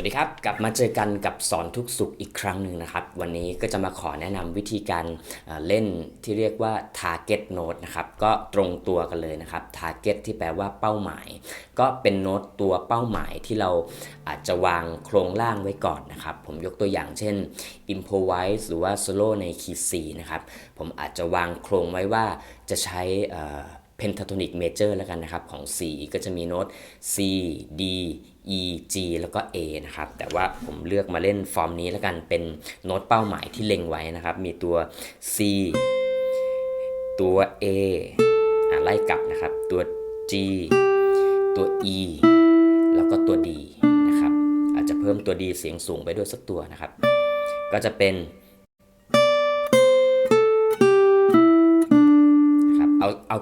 วัสดีครับ กลับมาเจอกันกับสอนทุกสุขอีกครั้งหนึ่งนะครับ วันนี้ก็จะมาขอแนะนำวิธีการเอ่อเล่นที่เรียกว่า target note นะครับ ก็ตรงตัวกันเลยนะครับ target ที่แปลว่าเป้าหมาย ก็เป็นโน้ตตัวเป้าหมายที่เราอาจจะวางโครงล่างไว้ก่อนนะครับ ผมยกตัวอย่างเช่น improvise หรือว่า solo ใน key C นะครับ ผมอาจจะวางโครงไว้ว่าจะใช้ เอ่อ pentatonic major แล้วกันนะครับ ของ C ก็จะมีโน้ต C D E G แล้วก็ A นะครับ แต่ว่าผมเลือกมาเล่นฟอร์มนี้แล้วกันเป็นโน้ตเป้าหมายที่เล็งไว้นะครับ มีตัว C ตัว A อะไล่กลับนะครับ ตัว G ตัว E แล้วก็ตัว D นะครับ อาจจะเพิ่มตัว D เสียงสูงไปด้วยสักตัวนะครับ ก็จะเป็น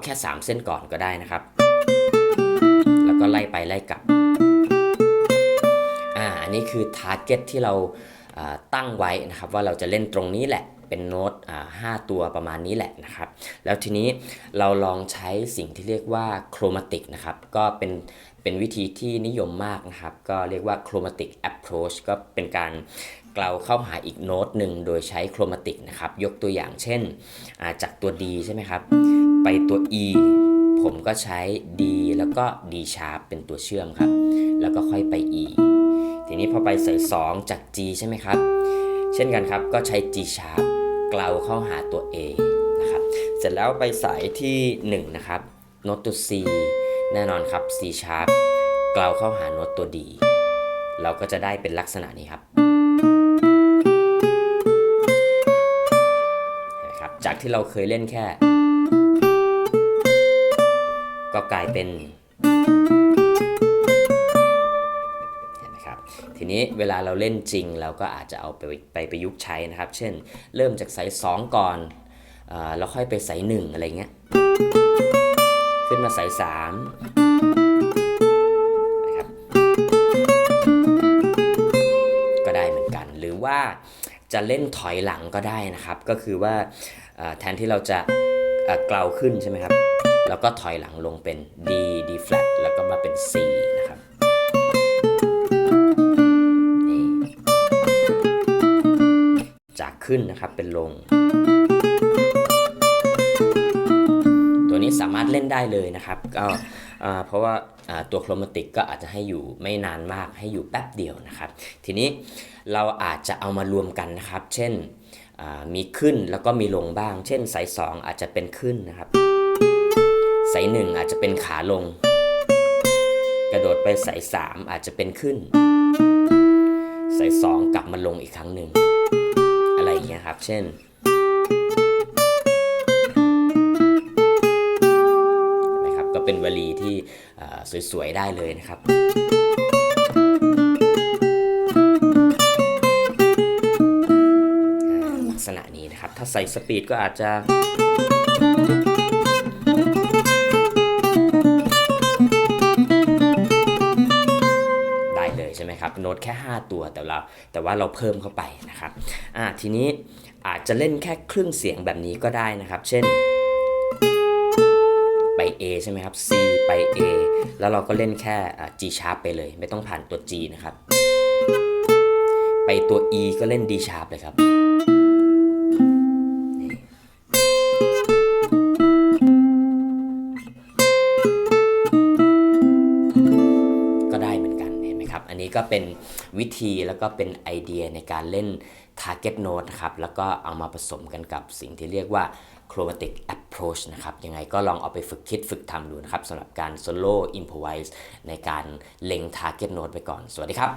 แค่ 3 เส้นก่อนก็ได้นะครับ แล้วก็ไล่ไปไล่กลับ อ่า อันนี้คือ target ที่เราตั้งไว้นะครับว่าเราจะเล่นตรงนี้แหละเป็นโน้ตอ่าห้าตัวประมาณนี้แหละนะครับ แล้วทีนี้เราลองใช้สิ่งที่เรียกว่าโครมาติกนะครับ ก็เป็นเป็นวิธีที่นิยมมากนะครับ ก็เรียกว่า chromatic approach ก็เป็นการเกลาเข้าหาอีกโน้ตหนึ่งโดยใช้โครมาติกนะครับ ยกตัวอย่างเช่น จากตัว D ใช่ไหมครับ ไปตัว E ผมก็ใช้ D แล้วก็ D sharp เป็นตัวเชื่อมครับ แล้วก็ค่อยไป E ทีนี้พอไปสาย2จาก G ใช่ไหมครับ เช่นกันครับก็ใช้ G sharp เกลาเข้าหาตัว A นะครับ เสร็จแล้วไปสายที่ 1 นะครับโน้ตตัว C แน่นอนครับ C sharp เกลาเข้าหาโน้ตตัว D เราก็จะได้เป็นลักษณะนี้ครับนะครับจากที่เราเคยเล่นแค่ ก็กลายเป็นเห็นไหมครับทีนี้เวลาเราเล่นจริงเราก็อาจจะเอาไปไปประยุกต์ใช้นะครับ เช่น เริ่มจากสาย2ก่อนอแล้วค่อยไปสาย1อะไรเงี้ยขึ้นมาสาย3นะครับก็ได้เหมือนกัน หรือว่าจะเล่นถอยหลังก็ได้นะครับ ก็คือว่าแทนที่เราจะเอ่อเกลาขึ้นใช่ไหมครับ แล้วก็ถอยหลังลงเป็น D D flat แล้วก็มาเป็น C นะครับนี่จากขึ้นนะครับเป็นลง ตัวนี้สามารถเล่นได้เลยนะครับ ก็เพราะว่าตัวโครมาติกก็อาจจะให้อยู่ไม่นานมากให้อยู่แป๊บเดียวนะครับ ทีนี้เราอาจจะเอามารวมกันนะครับ เช่นมีขึ้นแล้วก็มีลงบ้าง เช่นสาย2อาจจะเป็นขึ้นนะครับ สายหนึ่งอาจจะเป็นขาลง กระโดดไปสายสามอาจจะเป็นขึ้น สายสองกลับมาลงอีกครั้งหนึ่ง อะไรอย่างเงี้ยครับ เช่น นะครับ ก็เป็นวลีที่สวยๆ ได้เลยนะครับลักษณะนี้นะครับ ถ้าใส่สปีดก็อาจจะ น้ตแค่ 5 ตัวแต่เราแต่ว่าเราเพิ่มเข้าไปนะครับอ่าทีนี้อาจจะเล่นแค่ครึ่งเสียงแบบนี้ก็ได้นะครับ เช่นไป A ใช่ไหมครับ C ไป A แล้วเราก็เล่นแค่อ่า G sharp ไปเลย ไม่ต้องผ่านตัว G นะครับ ไปตัว E ก็เล่น D sharp เลยครับ เป็นวิธีแล้วก็เป็นไอเดียในการเล่น target note นะครับ แล้วก็เอามาผสมกันกับสิ่งที่เรียกว่า chromatic approach นะครับ ยังไงก็ลองเอาไปฝึกคิดฝึกทำดูนะครับสำหรับการ solo improvise ในการเล็ง target note ไปก่อน สวัสดีครับ